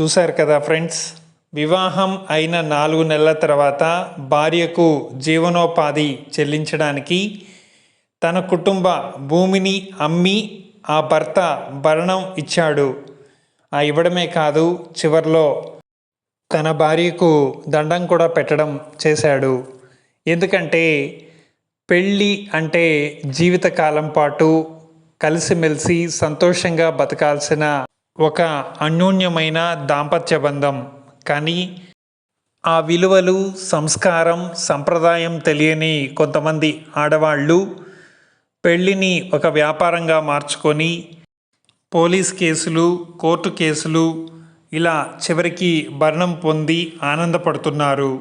చూశారు కదా ఫ్రెండ్స్? వివాహం అయిన నాలుగు నెలల తర్వాత భార్యకు జీవనోపాధి చెల్లించడానికి తన కుటుంబ భూమిని అమ్మి ఆ భర్త భరణం ఇచ్చాడు. ఆ ఇవ్వడమే కాదు చివర్లో తన భార్యకు దండం కూడా పెట్టడం చేశాడు. ఎందుకంటే పెళ్ళి అంటే జీవితకాలం పాటు కలిసిమెలిసి సంతోషంగా బతకాల్సిన ఒక అన్యోన్యమైన దాంపత్య బంధం. కానీ ఆ విలువలు సంస్కారం సంప్రదాయం తెలియని కొంతమంది ఆడవాళ్ళు పెళ్ళిని ఒక వ్యాపారంగా మార్చుకొని పోలీస్ కేసులు కోర్టు కేసులు ఇలా చివరికి భరణం పొంది ఆనందపడుతున్నారు.